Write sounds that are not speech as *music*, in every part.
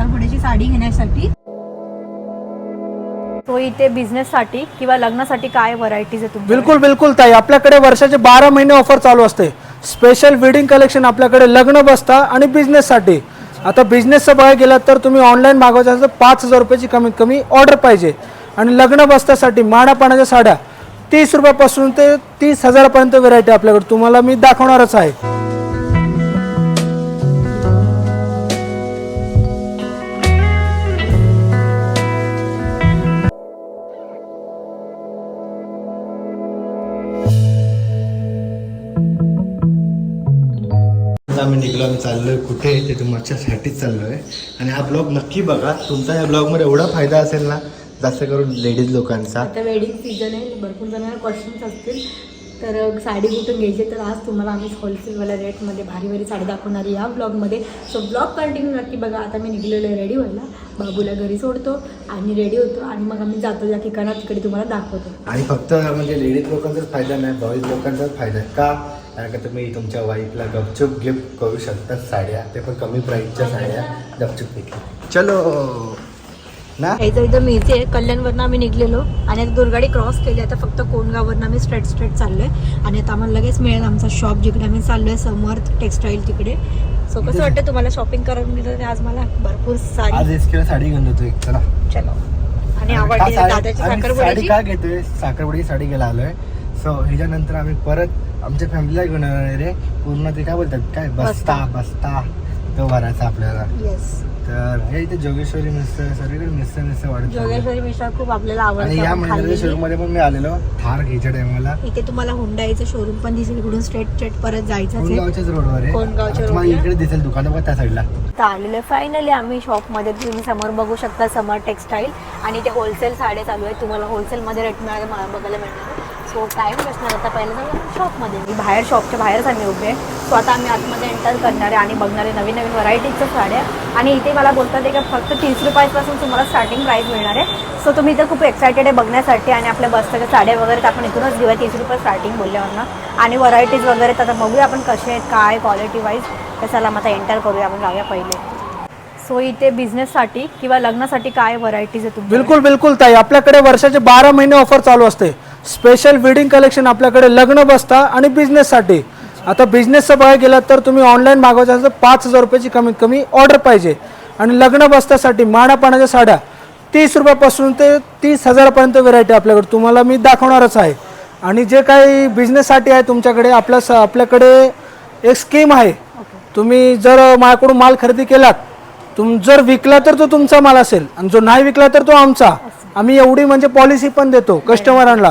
साखरपुड्याची साडी घेण्यासाठी? तो इथे बिझनेससाठी किंवा लग्नासाठी काय व्हरायटीज आहे तुमच्या बिलकुल बिलकुल ताई. आपल्याकडे वर्षाचे बारा महिने ऑफर चालू असते. स्पेशल वेडिंग कलेक्शन आपल्याकडे लग्न बसता आणि बिझनेससाठी आता बिझनेसचं बघायला गेलं तर तुम्ही ऑनलाईन मागवायचं असेल तर पाच हजार रुपयाची कमीत कमी ऑर्डर पाहिजे. आणि लग्न बसतासाठी माडा पाण्याच्या साड्या तीस रुपयापासून ते तीस हजारापर्यंत व्हेरायटी आपल्याकडे. तुम्हाला मी दाखवणारच आहे. निघलो आम्ही चाललोय कुठे ते तुमच्यासाठीच चाललोय. आणि हा ब्लॉग नक्की बघा. तुमचा या ब्लॉगमध्ये एवढा फायदा असेल ना जास्त करून लेडीज लोकांचा. आता वेडिंग सीझन आहे भरपूर जणांना क्वेश्चन्स असतील. तर साडी कुठून घ्यायची तर आज तुम्हाला आम्ही होलसेलवाल्या रेटमध्ये भारी भारी साडी दाखवणार आहे या ब्लॉगमध्ये सो ब्लॉग कंटिन्यू नक्की बघा. आता मी निघलेलो आहे रेडी व्हायला. बाबूला घरी सोडतो आणि रेडी होतो. आणि मग आम्ही जातो या ठिकाणात तिकडे तुम्हाला दाखवतो. आणि फक्त म्हणजे लेडीज लोकांचाच फायदा नाही बॉईज लोकांचाच फायदा आहे. का? कारण का तुम्ही तुमच्या वाईफला गपचूप गिफ्ट करू शकता साड्या. ते पण कमी प्राईसच्या साड्या गपचूप पैकी चलो. ना? इथं मिरची आहे. कल्याणवरनं आम्ही निघलेलो आणि आता दुर्गाडी क्रॉस केली. आता फक्त कोणगाववरनं आम्ही स्ट्रेट स्ट्रेट चाललोय. आणि आता आम्हाला लगेच मिळेल आमचा शॉप जिकडे आम्ही चाललोय समर्थ टेक्सटाईल तिकडे. सो कसं वाटतं तुम्हाला शॉपिंग करून दिलं ते आज मला भरपूर आज साडी इसकीला साडी घेऊन जातो एक चला. चलो. आणि आवडली दादाची का घेतोय? साखरपुडी साडी घ्यायला आलोय. सो ह्याच्यानंतर आम्ही परत आमच्या फॅमिलीला घेऊन येणार रे. पूर्ण ते काय बोलतात? काय? बस्ता. बस्ता तो भरायचा आपल्याला. येस तर हे इथे जोगेश्वरी मिसळ सगळीकडे मिसळ मिसळ वाढत. जोगेश्वरी मिश्रा खूप आपल्याला आणि या आवडतं महिन्याच्या खाल्लेली. शोरूममध्ये पण मी आलेलो. थार घ्यायच्या टायमाला. इथे तुम्हाला हुंडाईचं शोरूम पण दिसेल. इकडून स्ट्रेट स्ट्रेट परत जायचं कोणगावच्याच रोडवर आहे. कोणगावच्या? इकडे दिसेल दुकान बघा त्या साईडला आलेलो फायनली आम्ही शॉपमध्ये तुम्ही समोर बघू शकता समर टेक्सटाईल आणि ते होलसेल साड्या चालू आहेत. तुम्हाला होलसेलमध्ये रेट मिळाले मला बघायला मिळणार. सो काय असणार आता पहिलं शॉपमध्ये मी बाहेर शॉपच्या बाहेरच आम्ही उभे. आहे सो आता आम्ही आतमध्ये एंटर करणारे आणि बघणारे नवीन नवीन व्हरायटीजच्या साड्या. आणि इथे मला बोलतात आहे का फक्त तीस रुपयापासून तुम्हाला स्टार्टिंग प्राईस मिळणार आहे. सो तुम्ही इथं खूप एक्सायटेड आहे बघण्यासाठी आणि आपल्या बसच्या साड्या वगैरे तर आपण इथूनच घेऊया. तीस रुपये स्टार्टिंग बोलल्यावर ना आणि व्हरायटीज वगैरे तर बघूया आपण कसे आहेत काय क्वालिटी वाईज त्याला मग आता एंटर करूया. आपण जाऊया पहिले. सो इथे बिझनेससाठी किंवा लग्नासाठी काय व्हरायटीज आहे तुमच्या बिलकुल बिलकुल ताई. आपल्याकडे वर्षाचे बारा महिने ऑफर चालू असते. स्पेशल वेडिंग कलेक्शन आपल्याकडे लग्न बसता आणि बिझनेससाठी आता बिझनेसचं बघायला गेलात तर तुम्ही ऑनलाईन मागवायचं असेल तर पाच हजार रुपयाची कमीत कमी ऑर्डर पाहिजे. आणि लग्न बसतासाठी माडा साड्या तीस रुपयापासून ते तीस हजारापर्यंत व्हेरायटी आपल्याकडे तुम्हाला मी दाखवणारच आहे. आणि जे काही बिझनेससाठी आहे तुमच्याकडे आपल्या स आपल्याकडे एक स्कीम आहे. तुम्ही जर माझ्याकडून माल खरेदी केलात तुम जर विकला तर तो तुमचा माल असेल आणि जो नाही विकला तर तो आमचा. आम्ही एवढी म्हणजे पॉलिसी पण देतो कस्टमरांना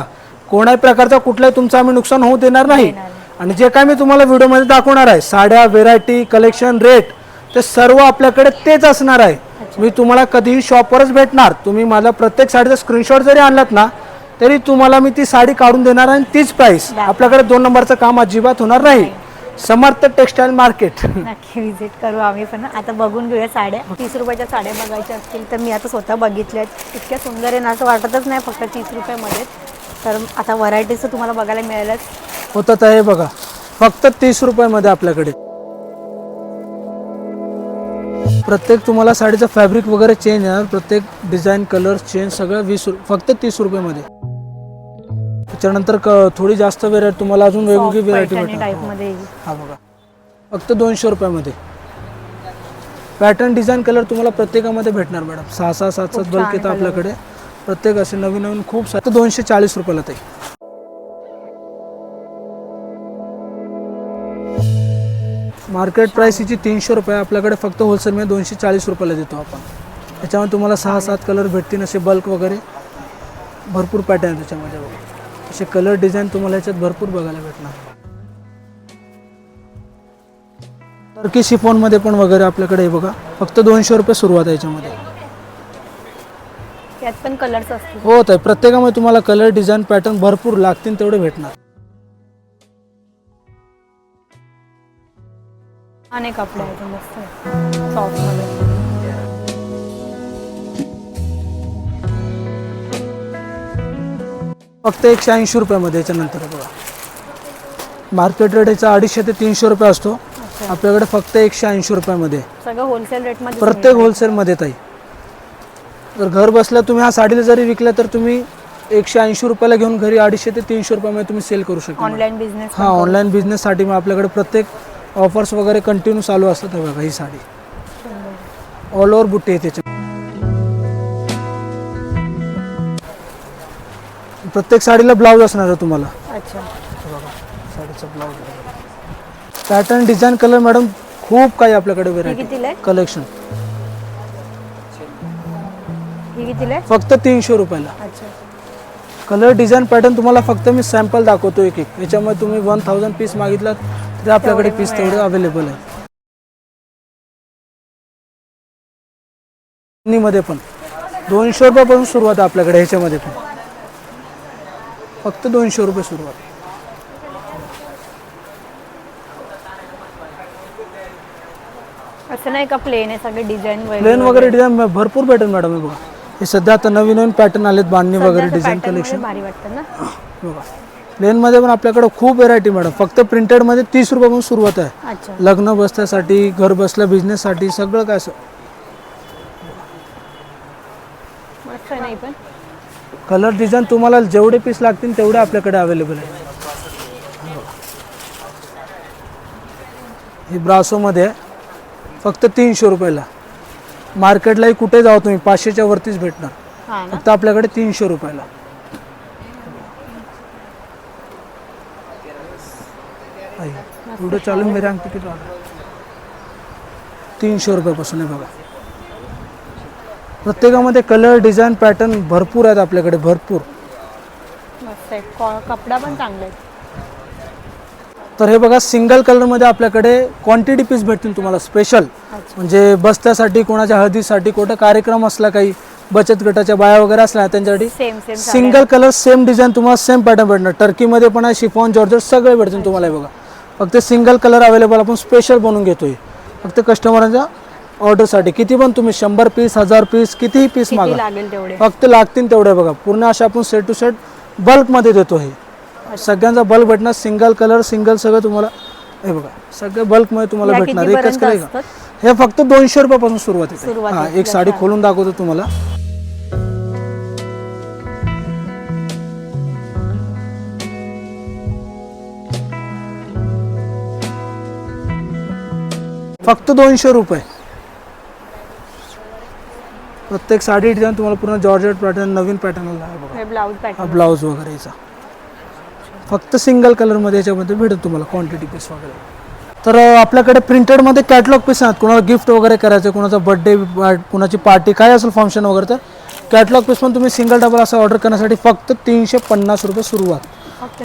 कोणाही प्रकारचा कुठलाही तुमचं आम्ही नुकसान होऊ देणार नाही. आणि जे काय मी तुम्हाला व्हिडिओमध्ये दाखवणार आहे साड्या व्हेरायटी कलेक्शन रेट ते सर्व आपल्याकडे तेच असणार आहे. मी तुम्हाला कधीही शॉपवरच भेटणार. तुम्ही माझा प्रत्येक साडीचा स्क्रीनशॉट जरी आणलात ना तरी तुम्हाला मी ती साडी काढून देणार आणि तीच प्राइस आपल्याकडे दोन नंबरचं काम अजिबात होणार नाही. समर्थ टेक्सटाईल मार्केट नक्की विजिट करू आम्ही पण. आता बघून घेऊया साड्या. तीस रुपयाच्या साड्या बघायच्या असतील तर मी आता स्वतः बघितल्या इतक्या सुंदर आहे ना असं वाटतच नाही फक्त तीस रुपयामध्ये तर आता व्हरायटीज तुम्हाला बघायला मिळेलच. होतं तर हे बघा. फक्त तीस रुपयामध्ये आपल्याकडे. प्रत्येक तुम्हाला साडीचं फॅब्रिक वगैरे चेंज येणार. प्रत्येक डिझाईन कलर चेंज सगळं वीस रु- फक्त तीस रुपयामध्ये. त्याच्यानंतर क- थोडी जास्त व्हेरायटी तुम्हाला अजून वेगवेगळी व्हेरायटी भेटणार. हा बघा. फक्त दोनशे रुपयामध्ये. पॅटर्न डिझाईन कलर तुम्हाला प्रत्येकामध्ये भेटणार मॅडम सहा सहा सात सात बल्क येतं आपल्याकडे. प्रत्येक असे नवीन नवीन खूप सारे दोनशे चाळीस रुपयाला ते मार्केट प्राईस हिची तीनशे रुपये आपल्याकडे फक्त होलसेलमध्ये दोनशे चाळीस रुपयाला देतो आपण. त्याच्यामध्ये तुम्हाला सहा सात कलर भेटतील असे बल्क वगैरे. भरपूर पॅटर्न त्याच्यामध्ये. बघा असे कलर डिझाईन तुम्हाला याच्यात भरपूर बघायला भेटणार. टर्की शिफॉनमध्ये पण वगैरे आपल्याकडे हे बघा. फक्त दोनशे रुपये सुरुवात आहे याच्यामध्ये. त्यात पण कलर्स असतील. हो ताई. प्रत्येकामध्ये तुम्हाला कलर डिझाईन पॅटर्न भरपूर लागतील तेवढे भेटणार. अनेक कपडे आहेत मस्त सॉफ्टमध्ये फक्त एकशे ऐंशी रुपयामध्ये याच्यानंतर बघा. मार्केट रेट याचा अडीचशे ते तीनशे रुपये असतो. आपल्याकडे फक्त एकशे ऐंशी रुपयामध्ये. सगळं होलसेल रेटमध्ये प्रत्येक होलसेलमध्ये ताई. जर घर बसल्या तुम्ही हा साडीला जरी विकल्या तर तुम्ही एकशे ऐंशी रुपयाला घेऊन घरी अडीचशे ते तीनशे रुपयामध्ये तुम्ही सेल करू शकता. ऑनलाईन बिझनेस हा ऑनलाईन बिझनेससाठी मग आपल्याकडे प्रत्येक ऑफर्स वगैरे कंटिन्यू चालू असतात हे बघा ही साडी. ऑल ओव्हर बुट्टी आहे त्याच्या प्रत्येक साडीला ब्लाऊज असणार आहे तुम्हाला. अच्छा. साडीचा blouse pattern design colour madam खूप काही आपल्याकडे व्हेरायटी कलेक्शन ही कितीला आहे? फक्त तीनशे रुपयाला. अच्छा. कलर डिझाईन पॅटर्न तुम्हाला फक्त मी सॅम्पल दाखवतो एक एक. याच्यामध्ये तुम्ही वन थाउजंड पीस मागितलात तरी आपल्याकडे पीस तेवढे अवेलेबल आहे. मध्ये पण. दोनशे रुपयापासून सुरुवात आहे आपल्याकडे ह्याच्यामध्ये पण. फक्त दोनशे रुपये सुरुवात. असं नाही का प्लेन आहे सगळे डिझाईन प्लेन वगैरे? डिझाईन भरपूर भेटेल मॅडम हे बघा. हे सध्या आता नवीन नवीन पॅटर्न आलेत बांधणी वगैरे डिझाईन कलेक्शन भारी वाटतं ना? *coughs* बघा प्लेनमध्ये पण आपल्याकडे खूप व्हेरायटी मॅडम फक्त प्रिंटेडमध्ये तीस रुपयापासून सुरुवात आहे. लग्न बसण्यासाठी घर बसल्या बिझनेससाठी सगळं काय असं. मस्त आहे नाही पण? कलर डिझाईन तुम्हाला जेवढे पीस लागतील तेवढे आपल्याकडे अवेलेबल आहे. ही ब्रासोमध्ये आहे. फक्त तीनशे रुपयाला. मार्केटलाही कुठे जाऊ तुम्ही? पाचशेच्या वरतीच भेटणार. ना. फक्त आपल्याकडे तीनशे रुपयाला. आई, चालून मेरे अंक किती? तीनशे रुपयापासून आहे बघा. प्रत्येकामध्ये कलर डिझाईन पॅटर्न भरपूर आहेत आपल्याकडे भरपूर. मस्त आहे. कॉ- कपडा पण चांगला आहे. तर हे बघा सिंगल कलरमध्ये आपल्याकडे क्वांटिटी पीस भेटतील तुम्हाला स्पेशल म्हणजे बस्त्यासाठी कोणाच्या हळदीसाठी कुठं कार्यक्रम असला काही बचत गटाच्या बाया वगैरे असल्या त्यांच्यासाठी सिंगल कलर सेम डिझाईन तुम्हाला सेम पॅटर्न भेटणार. टर्कीमध्ये पण आहे शिफॉन जॉर्जर सगळे भेटतील तुम्हाला हे बघा. फक्त सिंगल कलर अवेलेबल आपण स्पेशल बनवून घेतोय. फक्त कस्टमरांच्या ऑर्डरसाठी किती पण तुम्ही शंभर पीस हजार पीस कितीही पीस मागा. फक्त लागतील तेवढे बघा. पूर्ण असे आपण सेट टू सेट बल्कमध्ये देतो हे सगळ्यांचा बल्क भेटणार सिंगल कलर सिंगल सगळं तुम्हाला हे बघा सगळे बल्कमध्ये तुम्हाला या भेटणार. एकच कलर असतात? हे फक्त दोनशे रुपयापासून सुरुवात आहे. सुरुवात हा आहे. एक साडी खोलून दाखवतो तुम्हाला. फक्त दोनशे रुपये. प्रत्येक साडी डिझाईन तुम्हाला पूर्ण जॉर्जेट पॅटर्न नवीन पॅटर्न बघा. हे ब्लाऊज हा पॅटर्न ब्लाऊज वगैरे याचा फक्त सिंगल कलरमध्ये याच्यामध्ये भेटेल तुम्हाला क्वांटिटी पीस वगैरे. तर आपल्याकडे प्रिंटेडमध्ये कॅटलॉग पीस आहेत. कोणाला गिफ्ट वगैरे करायचं कोणाचा बर्थडे कोणाची पार्टी काय असेल फंक्शन वगैरे तर कॅटलॉग पीस पण तुम्ही सिंगल डबल असं ऑर्डर करण्यासाठी फक्त तीनशे पन्नास रुपये सुरुवात.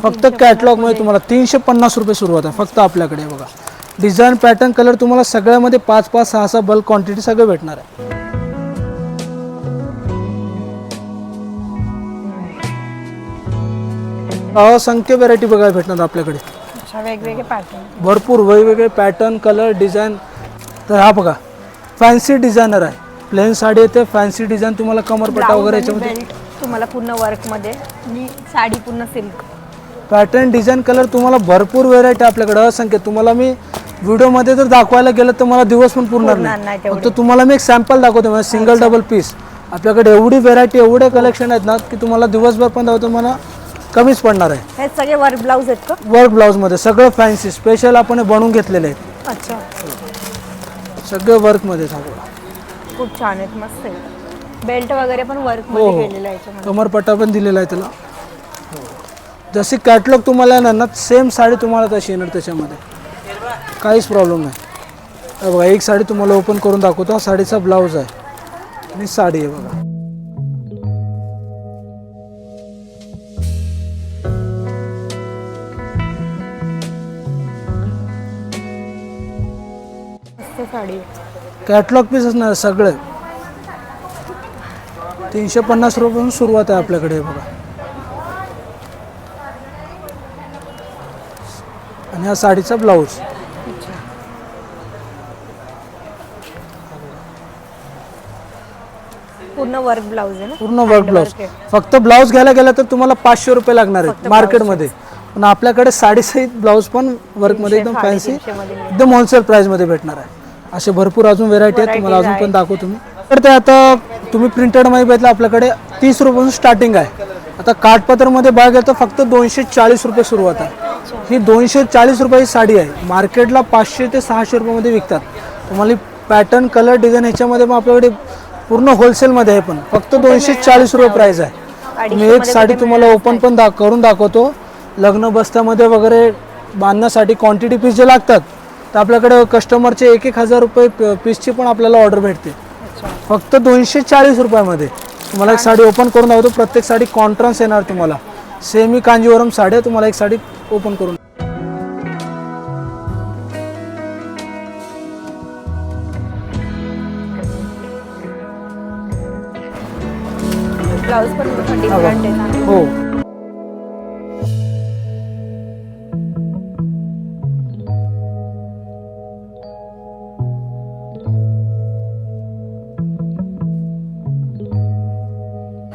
फक्त कॅटलॉगमध्ये तुम्हाला तीनशे पन्नास रुपये सुरुवात आहे फक्त आपल्याकडे बघा. डिझाईन पॅटर्न कलर तुम्हाला सगळ्यामध्ये पाच पाच सहा सहा बल्क क्वांटिटी सगळं भेटणार आहे. असंख्य व्हरायटी बघायला भेटणार आपल्याकडे. अच्छा वेगवेगळे पॅटर्न भरपूर वेगवेगळे पॅटर्न कलर डिझाईन तर हा बघा फॅन्सी डिझायनर आहे. प्लेन साडी येते फॅन्सी डिझाईन तुम्हाला कमरपट्टा वगैरे याच्यामध्ये बेल्ट तुम्हाला पूर्ण वर्कमध्ये. आणि साडी पूर्ण सिल्क पॅटर्न डिझाईन कलर तुम्हाला भरपूर व्हेरायटी आपल्याकडे. असंख्य. तुम्हाला मी व्हिडिओमध्ये जर दाखवायला गेलं तर मला दिवस पण पुरणार नाही. नाही तेवढे. फक्त तुम्हाला मी एक सॅम्पल दाखवतो म्हणजे सिंगल डबल पीस आपल्याकडे एवढी व्हेरायटी एवढे कलेक्शन आहेत ना की तुम्हाला दिवसभर पण दाखवतो. मला कमीच पडणार आहे. हे सगळे वर्क ब्लाऊज आहेत का? वर्क ब्लाऊजमध्ये सगळं फॅन्सी स्पेशल आपण हे बनवून घेतलेले आहेत. अच्छा. सगळे वर्कमध्ये सगळं खूप छान आहेत मस्त आहे बेल्ट वगैरे पण वर्क हो, मध्ये हो. केलेलं आहे याच्यामध्ये. कमरपट्टा पण दिलेला आहे त्याला. जशी कॅटलॉग तुम्हाला येणार ना सेम साडी तुम्हाला तशी येणार त्याच्यामध्ये. काहीच प्रॉब्लेम नाही. हे बघा एक साडी तुम्हाला ओपन करून दाखवतो. हा साडीचा ब्लाऊज आहे. आणि साडी आहे बघा. कॅटलॉग पीस असणार सगळे. तीनशे पन्नास रुपयापासून सुरुवात आहे आपल्याकडे बघा. आणि हा साडीचा ब्लाऊज पूर्ण वर्क ब्लाऊज आहे ना? पूर्ण वर्क ब्लाऊज फक्त ब्लाऊज घ्यायला गेला तर तुम्हाला पाचशे रुपये लागणार आहेत मार्केटमध्ये पण आपल्याकडे साडीसहित ब्लाऊज पण वर्कमध्ये एकदम फॅन्सी. एकदम होलसेल प्राईसमध्ये भेटणार आहे. असे भरपूर अजून व्हेरायटी आहेत तुम्हाला अजून पण आहेत. दाखवू तुम्ही तर ते आता तुम्ही प्रिंटेडमध्ये बघितलं आपल्याकडे तीस रुपयापासून स्टार्टिंग आहे. आता काठपत्रमध्ये बघा तर फक्त दोनशे चाळीस रुपये सुरुवात आहे. ही दोनशे चाळीस रुपयाची साडी आहे. मार्केटला पाचशे ते सहाशे रुपयामध्ये विकतात. तुम्हाला पॅटर्न कलर डिझाईन ह्याच्यामध्ये पण आपल्याकडे पूर्ण होलसेलमध्ये आहे पण. फक्त दोनशे चाळीस रुपये प्राईस आहे. तुम्ही एक साडी तुम्हाला ओपन पण दा करून दाखवतो. लग्न बस्त्यामध्ये वगैरे बांधण्यासाठी क्वांटिटी पीस जे लागतात तर आपल्याकडे कस्टमरचे एक एक हजार रुपये पीसची पण आपल्याला ऑर्डर भेटते. फक्त दोनशे चाळीस रुपयामध्ये. तुम्हाला एक साडी ओपन करून दाखवतो. प्रत्येक साडी कॉन्ट्रान्स येणार तुम्हाला. सेमी कांजीवरम साडी आहे, तुम्हाला एक साडी ओपन करून. हो.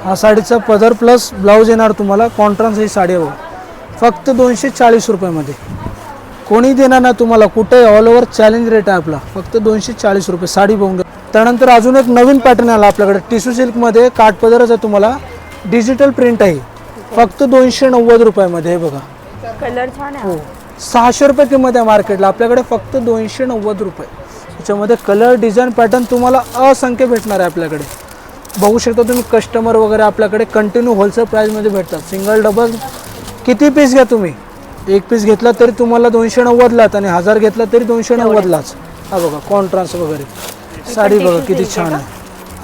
हा साडीचा पदर प्लस ब्लाऊज येणार तुम्हाला. कॉन्ट्रान्स ही साडी बघा. फक्त दोनशे चाळीस रुपयामध्ये. कोणी देणार ना तुम्हाला. कुठे ऑल ओव्हर चॅलेंज रेट आहे आपला. फक्त दोनशे चाळीस रुपये साडी बघून घ्या. त्यानंतर अजून एक नवीन पॅटर्न आला आपल्याकडे. टिश्यू सिल्कमध्ये काठपदरच आहे तुम्हाला डिजिटल प्रिंट आहे. फक्त दोनशे नव्वद रुपयामध्ये हे बघा. कलर छान हो. सहाशे रुपये किंमत आहे मार्केटला आपल्याकडे फक्त दोनशे नव्वद रुपये. त्याच्यामध्ये कलर डिझाईन पॅटर्न तुम्हाला असंख्य भेटणार आहे आपल्याकडे. बघू शकता तुम्ही कस्टमर वगैरे आपल्याकडे कंटिन्यू होलसेल प्राईजमध्ये भेटतात. सिंगल डबल किती पीस घ्या तुम्ही? एक पीस घेतला तरी तुम्हाला दोनशे नव्वदलाच आणि हजार घेतला तरी दोनशे नव्वदलाच हा बघा कॉन्ट्रास्ट वगैरे. साडी बघा किती छान आहे.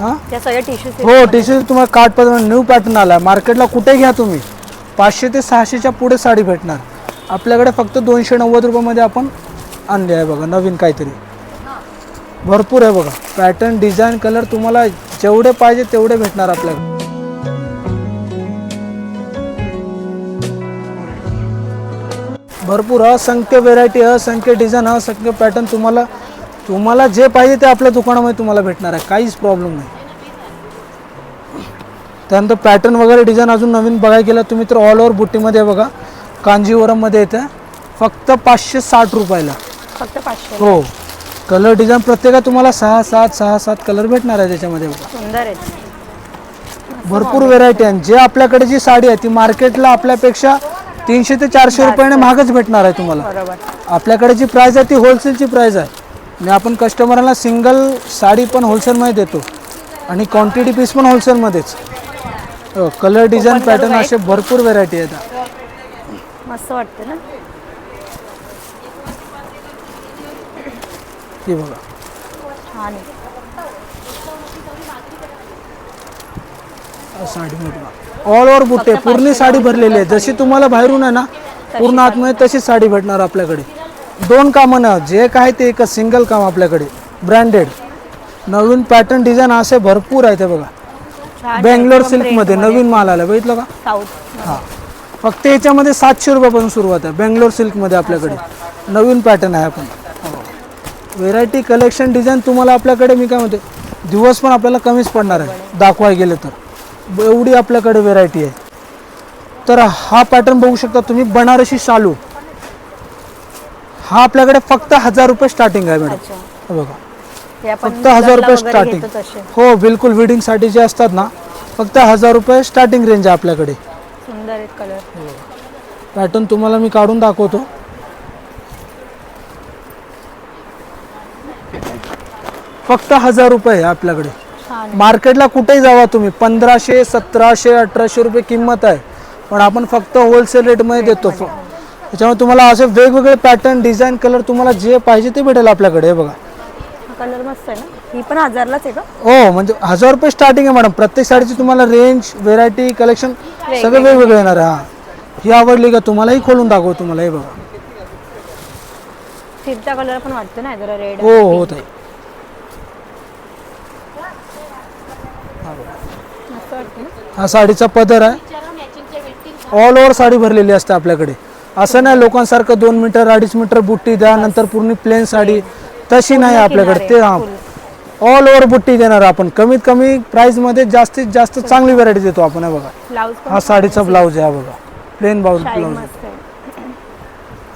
हां? टिश्यू हो टी शर्ट तुम्हाला कार्ड पॅटर्न न्यू पॅटर्न आला मार्केटला कुठे घ्या तुम्ही? पाचशे ते सहाशेच्या पुढे साडी भेटणार. आपल्याकडे फक्त दोनशे नव्वद रुपयामध्ये आपण आणले आहे बघा नवीन काहीतरी. भरपूर आहे बघा. पॅटर्न डिझाईन कलर तुम्हाला जेवढे पाहिजे तेवढे भेटणार आपल्याकडे भरपूर असंख्य व्हेरायटी असंख्य डिझाईन असंख्य पॅटर्न तुम्हाला तुम्हाला जे पाहिजे ते आपल्या दुकानामध्ये तुम्हाला भेटणार आहे. काहीच प्रॉब्लेम नाही. त्यानंतर पॅटर्न वगैरे डिझाईन अजून नवीन बघायला गेलं तुम्ही तर ऑल ओव्हर बुट्टीमध्ये बघा कांजीवरममध्ये येतं. फक्त पाचशे साठ रुपयाला. फक्त पाचशे. हो. कलर डिझाईन प्रत्येका तुम्हाला सहा सात सहा सात कलर भेटणार आहे त्याच्यामध्ये. बघा सुंदर आहेत भरपूर व्हेरायटी आहे. जे आपल्याकडे जी साडी आहे ती मार्केटला आपल्यापेक्षा तीनशे ते चारशे रुपयाने महागच भेटणार आहे तुम्हाला. बरोबर. आपल्याकडे जी प्राईस आहे ती होलसेलची प्राईस आहे. आणि आपण कस्टमरला सिंगल साडी पण होलसेलमध्ये देतो. आणि क्वांटिटी पीस पण होलसेलमध्येच कलर डिझाईन पॅटर्न असे भरपूर व्हेरायटी आहेत. मस्त वाटतं ना? ती बघा. छान साडी ऑल ओव्हर बुट्टे पूर्ण साडी भरलेली आहे. जशी तुम्हाला बाहेरून आहे ना पूर्ण आतमध्ये तशीच साडी भेटणार आपल्याकडे. दोन कामं ना जे काय ते एकच सिंगल काम आपल्याकडे. ब्रँडेड नवीन पॅटर्न डिझाईन असे भरपूर आहे. ते बघा बेंगलोर सिल्कमध्ये नवीन माल आला बघितलं का? हां. फक्त याच्यामध्ये सातशे रुपयापासून सुरुवात आहे बेंगलोर सिल्कमध्ये आपल्याकडे. नवीन पॅटर्न आहे आपण व्हेरायटी कलेक्शन डिझाईन तुम्हाला आपल्याकडे मी काय म्हणते दिवस पण आपल्याला कमीच पडणार आहे. दाखवाय गेले तर. एवढी आपल्याकडे व्हेरायटी आहे. तर हा पॅटर्न बघू शकता तुम्ही बनारसी शालू. हा आपल्याकडे फक्त हजार रुपये स्टार्टिंग आहे मॅडम बघा. फक्त हजार रुपये स्टार्टिंग हो बिलकुल वेडिंगसाठी जे असतात ना फक्त हजार रुपये स्टार्टिंग रेंज आहे आपल्याकडे. पॅटर्न तुम्हाला मी काढून दाखवतो. फक्त हजार रुपये आहे आपल्याकडे. मार्केटला कुठेही जावा तुम्ही. पंधराशे सतराशे अठराशे रुपये किंमत आहे. पण आपण फक्त होलसेल रेटमध्ये देतो. त्याच्यामुळे तुम्हाला असे वेगवेगळे पॅटर्न डिझाईन कलर तुम्हाला जे पाहिजे ते भेटेल आपल्याकडे. हे बघा. हा कलर मस्त आहे ना? ही पण हजारलाच आहे का? हो म्हणजे हजार रुपये स्टार्टिंग आहे मॅडम प्रत्येक साडीची तुम्हाला रेंज व्हेरायटी कलेक्शन सगळं वेगवेगळं येणार आहे हां. ही आवडली का तुम्हालाही खोलून दाखवू तुम्हाला हे बघा. फिरता कलर पण वाटतो ना जरा रेड हो हो ताई मस्त वाटतं ना हा साडीचा पदर आहे. ऑल ओव्हर साडी भरलेली असते आपल्याकडे. असं नाही लोकांसारखं दोन मीटर अडीच मीटर बुट्टी द्या नंतर पूर्ण प्लेन साडी. तशी नाही आपल्याकडे. ते हा. ऑल ओव्हर बुट्टी देणार आपण. कमीत कमी प्राइसमध्ये जास्तीत जास्त चांगली व्हरायटी देतो आपण हे बघा. हा साडीचा ब्लाऊज आहे हा बघा. प्लेन ब्लाऊज ब्लाऊज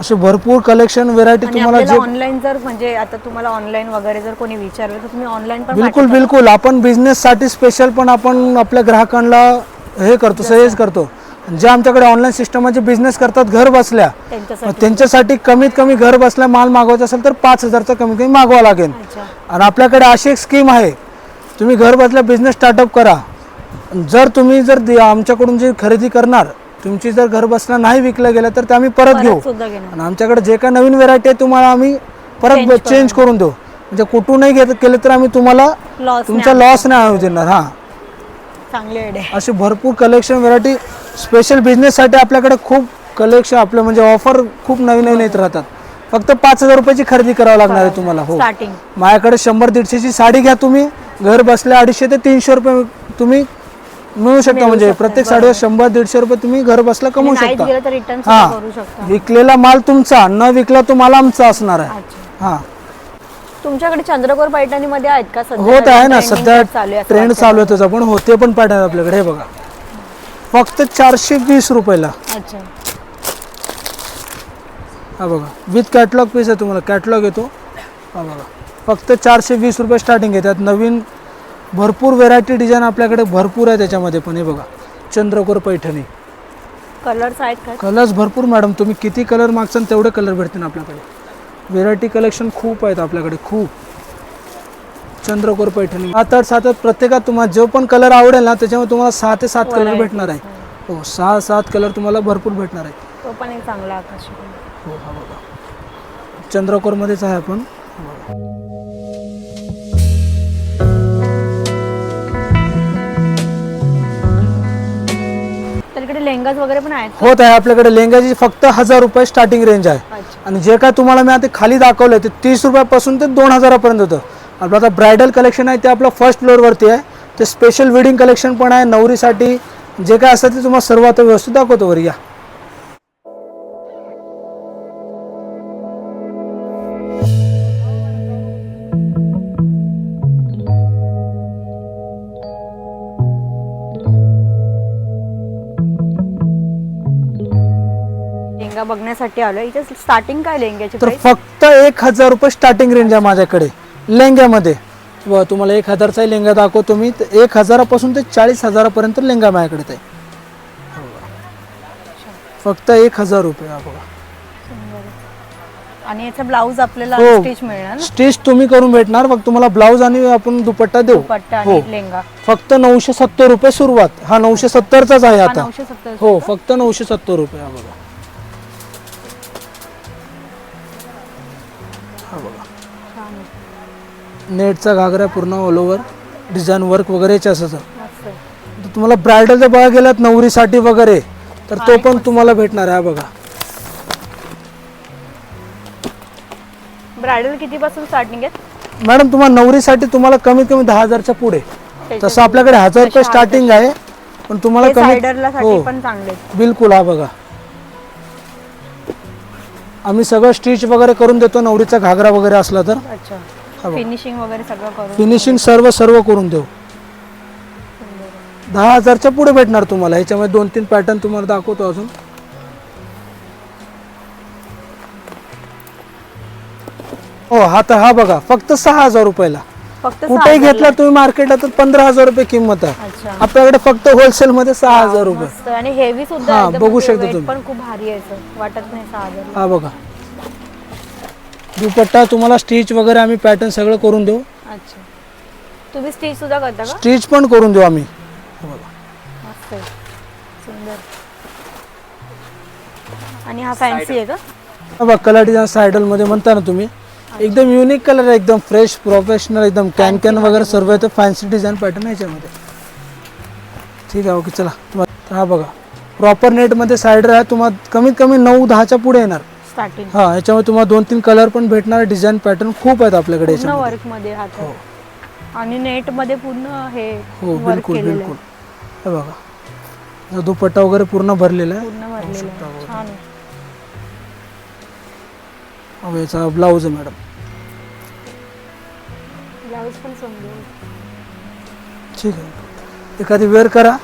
असे भरपूर कलेक्शन व्हेरायटी तुम्हाला जे ऑनलाईन जर म्हणजे आता तुम्हाला ऑनलाईन वगैरे जर कोणी विचारलं तर तुम्ही ऑनलाईन पण बिलकुल? बिलकुल. आपण बिझनेससाठी स्पेशल पण आपण आपल्या ग्राहकांना हे करतो सजेस्ट करतो. जे आमच्याकडे ऑनलाईन सिस्टमचे बिझनेस करतात घर बसल्या त्यांच्यासाठी कमीत कमी घर बसल्या माल मागवायचा असेल तर पाच हजारचा कमीत कमी मागवा लागेल. आणि आपल्याकडे अशी एक स्कीम आहे तुम्ही घर बसल्या बिझनेस स्टार्टअप करा. जर तुम्ही जर आमच्याकडून जी खरेदी करणार तुमची जर घर बसल्या नाही विकलं गेलं तर ते आम्ही परत घेऊ. परत सुद्धा घेणार आणि आमच्याकडे जे काय नवीन व्हेरायटी आहे तुम्हाला आम्ही परत चेंज करून. देऊ. म्हणजे कुठूनही घेत केलं तर आम्ही तुम्हाला लॉस तुमचा लॉस नाही होऊ देणार हां. चांगली आयडिया असे भरपूर कलेक्शन व्हेरायटी स्पेशल बिझनेससाठी आपल्याकडे खूप कलेक्शन आपलं म्हणजे ऑफर खूप नवीन नवीन येत राहतात. फक्त पाच हजार रुपयाची खरेदी करावं लागणार आहे तुम्हाला हो. स्टार्टिंग माझ्याकडे शंभर दीडशेची साडी घ्या तुम्ही. घर बसल्या अडीचशे ते तीनशे रुपये तुम्ही मिळू शकता म्हणजे प्रत्येक साडीवर शंभर दीडशे रुपये तुम्ही घर बसल्या कमवू शकता. रिटर्न हा. करू शकता. विकलेला माल तुमचा न विकला तो माल आमचा असणार आहे. हा. तुमच्याकडे चंद्रकोर पैठणीमध्ये आहेत का होत आहे ना सध्या ट्रेंड. चालू आहे त्याचा पण होते पण पॅटर्न आपल्याकडे हे बघा. फक्त चारशे वीस रुपयाला. अच्छा. हा बघा विथ कॅटलॉग पीस आहे तुम्हाला कॅटलॉग येतो. हा बघा. फक्त चारशे वीस रुपये स्टार्टिंग आहे त्यात नवीन भरपूर व्हेरायटी डिझाईन आपल्याकडे भरपूर आहे त्याच्यामध्ये पण हे बघा. चंद्रकोर पैठणी. कलर्स आहेत का? कलर्स भरपूर मॅडम तुम्ही किती कलर मागचाल तेवढे कलर भेटतील आपल्याकडे. व्हेरायटी कलेक्शन खूप आहेत आपल्याकडे खूप. चंद्रकोर पैठणी. आठ सात प्रत्येकात तुम्हाला जो पण कलर आवडेल ना त्याच्यामध्ये तुम्हाला सहा ते सात कलर भेटणार आहे. हो सहा सात कलर तुम्हाला भरपूर भेटणार आहे. तो पण एक चांगला. हो हा बघा. चंद्रकोरमध्येच आहे आपण. इकडे लेंगाज वगैरे पण आहेत होत आहे आपल्याकडे लेंगाची फक्त हजार रुपये स्टार्टिंग रेंज आहे. अच्छा. आणि जे काय तुम्हाला मी आता खाली दाखवलं ते तीस रुपयापासून ते दोन हजारापर्यंत होतं. आपलं आता ब्रायडल कलेक्शन आहे ते आपलं फर्स्ट फ्लोअरवरती आहे. ते स्पेशल वेडिंग कलेक्शन पण आहे नवरीसाठी. जे काय असतं ते तुम्हाला सर्व आता व्यवस्थित दाखवतो वर या. लेंगा बघण्यासाठी आलो इथे स्टार्टिंग काय लेंग्याची तर फक्त एक हजार रुपये स्टार्टिंग रेंज आहे माझ्याकडे लेंग्यामध्ये. व तुम्हाला एक हजारचाही लेंगा दाखवतो मी तर एक हजारापासून ते चाळीस हजारापर्यंत लेंगा माझ्याकडे आहे फक्त एक हजार रुपये हा बघा. आणि याचा ब्लाऊज आपल्याला हो. स्टिच मिळणार ना? स्टिच तुम्ही करून भेटणार. फक्त तुम्हाला ब्लाऊज आणि आपण दुपट्टा देऊ. हो. लेंगा. फक्त नऊशे सत्तर रुपये सुरुवात. हा नऊशे सत्तरचाच आहे हा आता. हो फक्त नऊशे सत्तर रुपये हा बघा. नेटचा घागरा पूर्ण ऑल ओव्हर डिझाईन वर्क वगैरेच असं तुम्हाला ब्रायडल जर बघा गेलात नवरीसाठी वगैरे. तर तो पण तुम्हाला भेटणार आहे बघा. ब्रायडल किती पासून स्टार्टिंग आहे मॅडम तुम्हाला नवरीसाठी तुम्हाला कमीत कमी दहा हजारच्या पुढे. तसं आपल्याकडे हजार रुपये स्टार्टिंग आहे पण तुम्हाला कमी हो. बिलकुल हा बघा. आम्ही सगळं स्टिच वगैरे करून देतो नवरीचा घागरा वगैरे असला तर. बघा. फिनिशिंग वगैरे सगळं करून फिनिशिंग सर्व सर्व करून देऊ. दहा हजारच्या पुढे भेटणार तुम्हाला. ह्याच्यामध्ये दोन तीन पॅटर्न तुम्हाला दाखवतो अजून. हो हा तर हा बघा. फक्त सहा हजार रुपयाला. फक्त कुठेही घेतला तुम्ही मार्केटला तर पंधरा हजार रुपये किंमत आहे. अच्छा. आपल्याकडे फक्त होलसेल मध्ये सहा हजार रुपये. मस्त. आणि हेवी सुद्धा हा. एकदम बघू म्हणजे शकता weight तुम्ही. पण खूप भारी आहे. वाटत नाही सहा हजार हा बघा. दुपट्टा तुम्हाला स्टिच वगैरे आम्ही पॅटर्न सगळं करून देऊ. अच्छा. तुम्ही स्टिच सुद्धा करता का? स्टिच पण करून देऊ आम्ही. हा बघा. मस्त आहे. सुंदर. आणि हा फॅन्सी आहे का? हा बघा कलर डिझाईन सायडलमध्ये म्हणता ना तुम्ही. एकदम युनिक कलर आहे एकदम फ्रेश प्रोफेशनल एकदम कॅन कॅन वगैरे सर्व येतं फॅन्सी डिझाईन पॅटर्न आहे याच्यामध्ये. ठीक आहे ओके चला. तुम्हाला हा बघा. प्रॉपर नेटमध्ये सायडर आहे तुम्हाला कमीत कमी नऊ दहाच्या पुढे येणार. स्टार्टिंग हा याच्यामध्ये तुम्हाला दोन तीन कलर पण भेटणार डिझाईन पॅटर्न खूप आहेत आपल्याकडे पूर्ण याच्यामध्ये. वर्कमध्ये हा. आणि नेटमध्ये पूर्ण हे हो वर्क बिलकुल केलेलं बिलकुल. आहे हे बघा. दुपट्टा वगैरे पूर्ण भरलेला आहे. पूर्ण भरलेलं आहे. छान आहे. अहो, याचा ब्लाऊज आहे मॅडम ब्लाऊज पण. ठीक आहे. एखादी वेअर करा.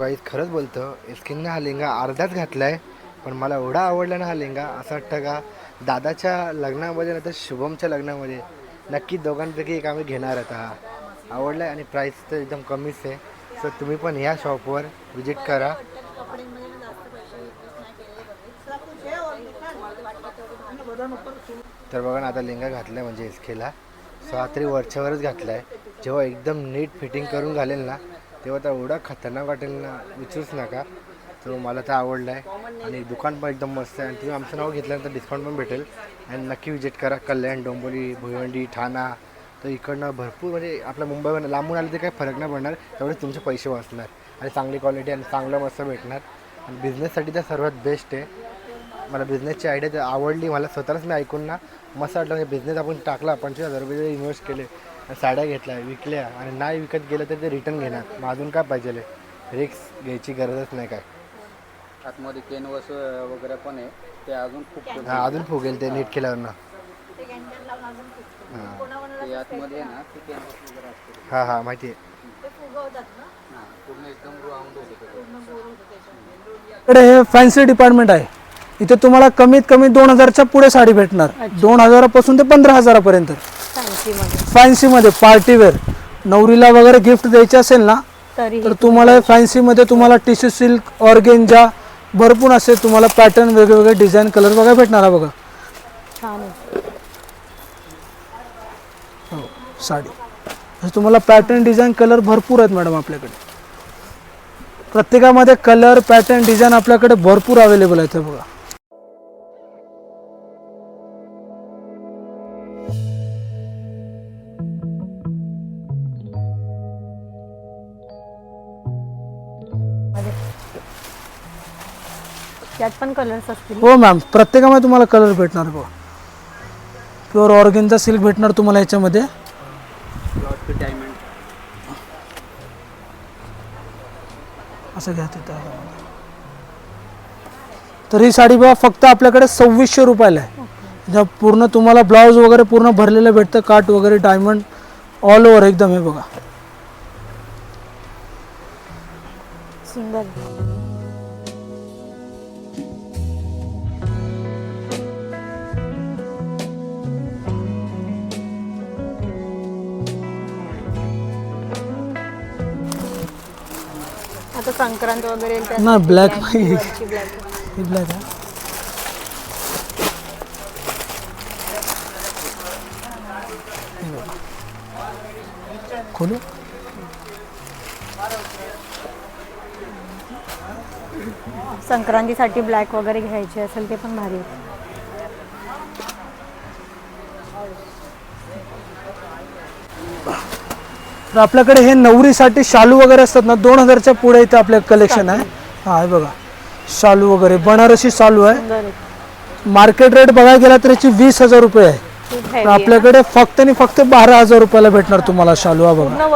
गाईज खरंच बोलतो स्किनने हा लेंगा अर्धाच घातलाय. पण मला एवढा आवडला ना हा लेंगा असं वाटतं का दादाच्या लग्नामध्ये ना तर शुभमच्या लग्नामध्ये नक्की दोघांपैकी एक आम्ही घेणार आता हा. आवडला आहे आणि प्राईस तर एकदम कमीच आहे. सो तुम्ही पण ह्या शॉपवर विजिट करा. तर बघा ना आता लेंगा घातला आहे म्हणजे एसकेला सो हा तरी वरच्यावरच घातला आहे जेव्हा एकदम नीट फिटिंग करून घालेल ना तेव्हा तर एवढा खतरनाक वाटेल ना विचारूच नका. सो मला तर आवडला आहे आणि दुकान पण एकदम मस्त आहे. आणि तुम्ही आमचं नाव घेतल्यानंतर डिस्काउंट पण भेटेल. आणि नक्की विजिट करा. कल्याण डोंबोली भुवंडी ठाणा. तर इकडनं भरपूर म्हणजे आपल्या मुंबईवर लांबून आले तर काही फरक नाही पडणार. तेवढे तुमचे पैसे वाचणार. आणि चांगली क्वालिटी आणि चांगलं मस्त भेटणार. आणि बिझनेससाठी तर सर्वात बेस्ट आहे. मला बिझनेसची आयडिया तर आवडली. मला स्वतःलाच मी ऐकून ना मस्त वाटलं. म्हणजे बिझनेस आपण टाकला पंचवीस हजार रुपये इन्व्हेस्ट केले साड्या घेतल्या विकल्या आणि नाही विकत गेलं तर ते रिटर्न घेणार. मग अजून काय पाहिजे? रिक्स घ्यायची गरजच नाही काय. आतमध्ये कॅनव्हास वगैरे पण आहे. ते अजून खूप हा अजून फुगेल ते नीट केल्यावर ना ते आतमध्ये आहे ना ते वगैरे असते हां हां माहिती आहे. हां पूर्ण एकदम राऊंड होते इकडे हे फॅन्सी डिपार्टमेंट आहे. इथे तुम्हाला कमीत कमी दोन हजारच्या पुढे साडी भेटणार. दोन हजारापासून ते पंधरा हजारापर्यंत. फॅन्सीमध्ये फॅन्सीमध्ये पार्टीवेअर नवरीला वगैरे गिफ्ट द्यायचे असेल ना तरी तर तुम्हाला फॅन्सीमध्ये तुम्हाला टिश्यू सिल्क ऑर्गेंजा भरपूर असे तुम्हाला पॅटर्न वेगवेगळे डिझाईन कलर बघा भेटणार आहे बघा. छान आहे. हो साडी. असे तुम्हाला पॅटर्न डिझाईन कलर भरपूर आहेत मॅडम आपल्याकडे. प्रत्येकामध्ये कलर पॅटर्न डिझाईन आपल्याकडे भरपूर अवेलेबल आहेत हे बघा. त्यात पण कलर्स असतील. हो मॅम प्रत्येकामध्ये तुम्हाला कलर भेटणार बघा. प्युअर ऑर्गेनचा सिल्क भेटणार तुम्हाला याच्यामध्ये. असं घ्या तिथं. तर ही साडी बघा फक्त आपल्याकडे सव्वीसशे रुपयाला आहे. ज्या पूर्ण तुम्हाला ब्लाऊज वगैरे पूर्ण भरलेलं भेटतं काट वगैरे डायमंड ऑल ओव्हर एकदम हे बघा. सुंदर. आता संक्रांत वगैरे येईल ना ब्लॅक ही ब्लॅक ब्लॅक आहे हे बघा. खोलू संक्रांतीसाठी ब्लॅक वगैरे घ्यायचे असेल ते पण भारी आहे. तर आपल्याकडे हे नवरीसाठी शालू वगैरे असतात ना दोन हजारच्या पुढे इथे आपल्या कलेक्शन आहे. हा हे बघा. शालू वगैरे बनारसी शालू आहे. आहे. मार्केट रेट बघायला गेला तर याची वीस हजार रुपये आहे. आहे. आपल्याकडे फक्त आणि फक्त बारा हजार रुपयाला भेटणार तुम्हाला शालू हा बघा.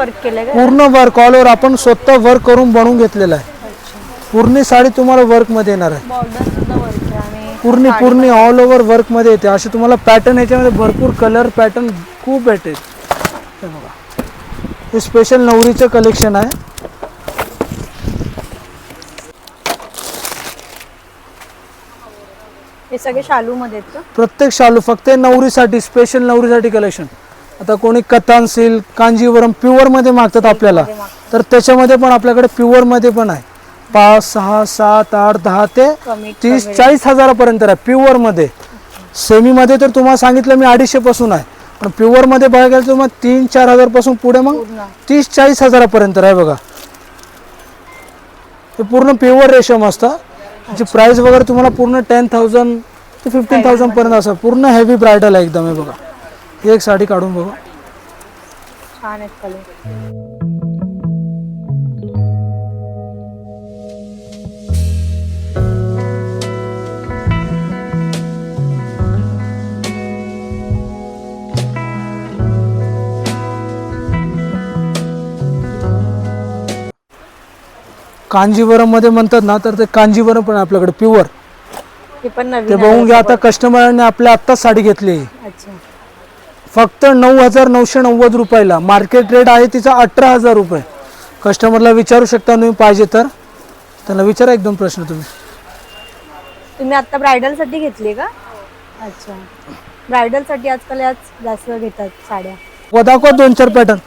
पूर्ण वर्क ऑल ओव्हर आपण स्वतः वर्क करून बनवून घेतलेलं आहे. पूर्ण साडी तुम्हाला वर्कमध्ये येणार आहे. आहे पूर्ण पूर्ण ऑल ओव्हर वर्कमध्ये येते. असे तुम्हाला पॅटर्न याच्यामध्ये भरपूर कलर पॅटर्न खूप भेटेल. बघा. हे स्पेशल नवरीचं कलेक्शन आहे. हे सगळे शालू मध्ये प्रत्येक शालू फक्त नवरीसाठी स्पेशल नवरीसाठी कलेक्शन आता कोणी कतान सिल्क कांजीवरम प्युअरमध्ये मागतात आपल्याला. तर त्याच्यामध्ये पण आपल्याकडे प्युअरमध्ये पण आहे. पाच सहा सात आठ दहा ते तीस चाळीस हजारापर्यंत आहे प्युअरमध्ये सेमी मध्ये तर तुम्हाला सांगितलं मी अडीचशे पासून आहे. पण प्युअरमध्ये बघायला गेलं तर मग तीन चार हजारपासून पुढे मग तीस चाळीस हजारापर्यंत आहे बघा. हे पूर्ण प्युअर रेशम असतं जी प्राइस वगैरे तुम्हाला पूर्ण टेन थाउजंड ते फिफ्टीन थाउजंड पर्यंत असं पूर्ण हेवी ब्रायडल आहे एकदम हे बघा. ही एक साडी काढून बघा. कांजीवरममध्ये म्हणतात ना तर ते कांजीवरम पण आपल्याकडे प्युअर हे पण ते नवीन बघून घ्या आता कस्टमरांनी आपल्या आत्ताच साडी घेतली. आहे. अच्छा. फक्त नऊ हजार नऊशे नव्वद रुपयाला. मार्केट रेट आहे तिचा अठरा हजार रुपये. कस्टमरला विचारू शकता तुम्ही पाहिजे तर. त्यांना विचारा एकदम प्रश्न तुम्ही. तुम्ही आता ब्रायडलसाठी घेतली का? अच्छा. ब्रायडलसाठी आजकाल याच जास्त घेतात साड्या. व दाखवा दोन चार पॅटर्न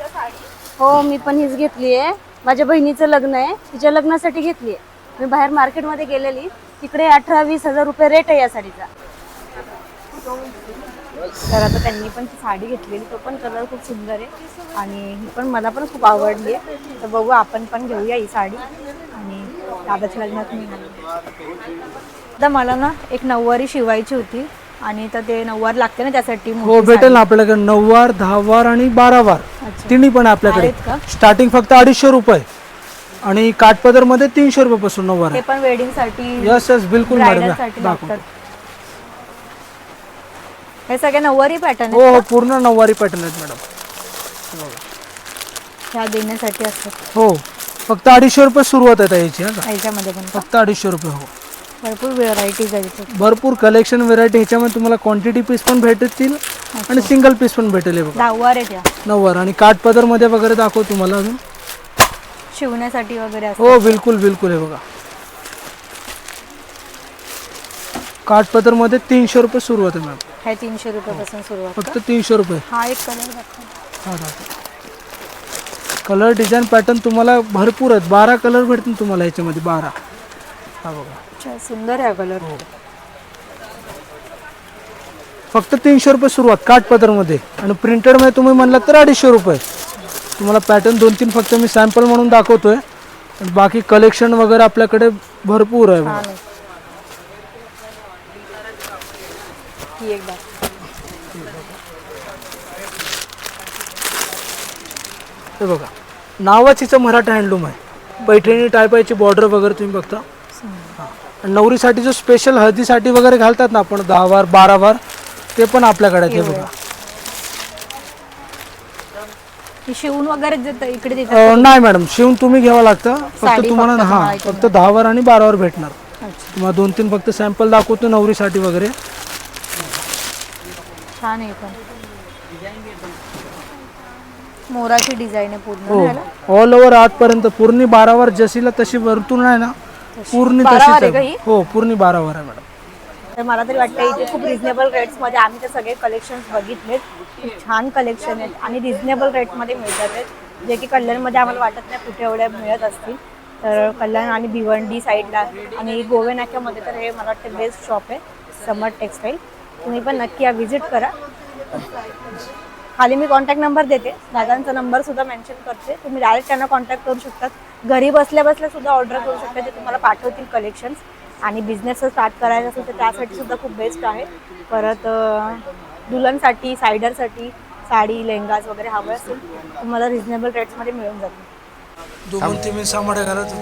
हो मी पण हीच घेतली आहे माझ्या बहिणीचं लग्न आहे. तिच्या लग्नासाठी घेतली आहे मी बाहेर मार्केटमध्ये गेलेली. तिकडे अठरा वीस हजार रुपये रेट आहे या साडीचा. तर आता त्यांनी पण ती साडी घेतलेली. तो पण कलर खूप सुंदर आहे. आणि ही पण मला पण खूप आवडली. आहे तर बघू आपण पण घेऊया ही साडी. आणि दादाच्या लग्नात मी आता मला ना एक नऊवारी शिवायची होती. आणि तर ते नऊवार लागते ना त्यासाठी हो भेटेल. ना आपल्याकडे. नऊ वार दहा वार आणि बारा वार अच्छा. तिन्ही पण आपल्याकडे. आहेत का? स्टार्टिंग फक्त अडीचशे रुपये आणि काठपदरमध्ये तीनशे रुपये पासून नऊ वार ते पण वेडिंगसाठी यस यस बिलकुल मॅडमसाठी दाखवतो. लागतात हे सगळे नऊवारी पॅटर्न हो हो पूर्ण नऊवारी पॅटर्न आहेत मॅडम ह्या देण्यासाठी असतात. हो फक्त अडीचशे रुपये सुरुवात आहे याची हा का? ह्याच्यामध्ये पण फक्त अडीचशे रुपये हो. भरपूर व्हरायटीज आहेत. भरपूर कलेक्शन व्हेरायटी ह्याच्यामध्ये तुम्हाला क्वांटिटी पीस पण भेटतील आणि सिंगल पीस पण भेटेल हे बघा. दहावार आहेत या नऊवार. आणि काठपदरमध्ये वगैरे दाखव तुम्हाला अजून. शिवण्यासाठी वगैरे असतात. हो बिलकुल बिलकुल हे बघा. काठपदरमध्ये तीनशे रुपये सुरुवात आहे मॅम. हे तीनशे रुपयापासून सुरुवात फक्त तीनशे रुपये. हा एक कलर दाखवा. हा दाखव कलर डिझाईन पॅटर्न तुम्हाला भरपूर आहेत. बारा कलर भेटतील तुम्हाला याच्यामध्ये बारा. हा बघा. अच्छा सुंदर आहे कलर फक्त तीनशे रुपये सुरुवात काठपदरमध्ये. आणि प्रिंटेडमध्ये तुम्ही म्हणलात तर अडीचशे रुपये. तुम्हाला पॅटर्न दोन तीन फक्त मी सॅम्पल म्हणून दाखवतोय. आणि बाकी कलेक्शन वगैरे आपल्याकडे भरपूर आहे बघा. ही एक. हे बघा. नावाच हिचं मराठा हँडलूम आहे. पैठणी टाईप याची बॉर्डर वगैरे तुम्ही बघता. हा. नवरीसाठी जो स्पेशल हळदीसाठी वगैरे घालतात ना आपण दहा वार बारा वार ते पण आपल्याकडे आहेत, हे बघा. ही शिवून वगैरे देतं इकडे देतात? अं, नाही मॅडम शिवून तुम्ही घ्यावं लागतं. फक्त साडी तुम्हाला फक्त हा फक्त दहा वार आणि बारा वार भेटणार. अच्छा. तुम्हाला दोन तीन फक्त सॅम्पल दाखवतो नवरीसाठी वगैरे. छान आहे पण. मोराची डिझाईन आहे पूर्ण हो? ऑल ओव्हर आजपर्यंत पूर्ण बारा वार जशीला तशी वरतून आहे ना पूर्ण ही? पूर्ण बारा वार आहे मॅडम. तर मला तरी वाटतं इथे खूप रिझनेबल रेट्समध्ये आम्ही ते सगळे कलेक्शन्स बघितलेत. खूप छान कलेक्शन आहेत आणि रिझनेबल रेटमध्ये मिळतात. आहेत जे की कल्याणमध्ये आम्हाला वाटत नाही कुठे एवढ्या मिळत असतील. तर कल्याण आणि भिवंडी साईडला आणि गोवे नाक्यामध्ये तर हे मला वाटतं बेस्ट शॉप आहे समर टेक्सटाईल तुम्ही पण नक्की या व्हिजिट करा. खाली मी कॉन्टॅक्ट नंबर देते. दादांचा नंबर सुद्धा मेन्शन करते. तुम्ही डायरेक्ट त्यांना कॉन्टॅक्ट करू शकतात. घरी बसल्या बसल्या सुद्धा ऑर्डर करू शकता. ते तुम्हाला पाठवतील कलेक्शन्स आणि बिझनेस स्टार्ट करायचा असेल तर त्यासाठी सुद्धा खूप बेस्ट आहे. परत दुलनसाठी दुल्हनसाठी सायडरसाठी साडी लेहंगाज वगैरे हवं असेल तुम्हाला रिझनेबल रेट्समध्ये मिळून जातील. दोन तीन सामाड्या घालत